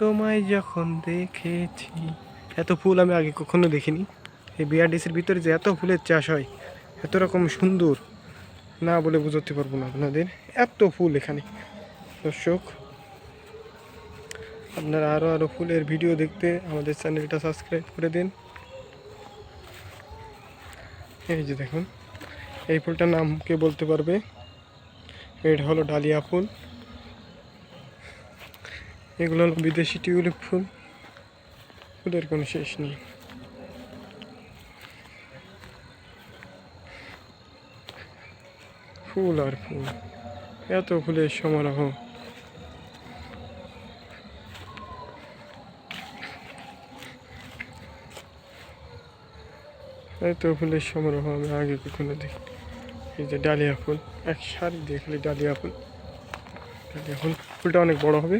তোমায় যখন দেখেছি। এত ফুল আমি আগে কখনো দেখিনি। এই বিআরডিসির ভিতরে যে এত ফুলের চাষ হয়, এত রকম সুন্দর, না বলে বোঝাতে পারব না আপনাদের। এত ফুল এখানে। দর্শক, আপনারা আরও আরও ফুলের ভিডিও দেখতে আমাদের চ্যানেলটা সাবস্ক্রাইব করে দিন। এই যে দেখুন, এই ফুলটার নাম কে বলতে পারবে? এটা হলো ডালিয়া ফুল। এগুলো হলো বিদেশি টিউলিপ ফুল। ফুলের কোনো শেষ নেই। ফুল আর ফুল। এত ফুলের সমারোহ। এত ফুলের সমারোহ আমি আগে কখনো দেখি এই যে ডালিয়া ফুল, এক সারি দিয়ে খালি ডালিয়া ফুল। ডালিয়া ফুল, ফুলটা অনেক বড় হবে।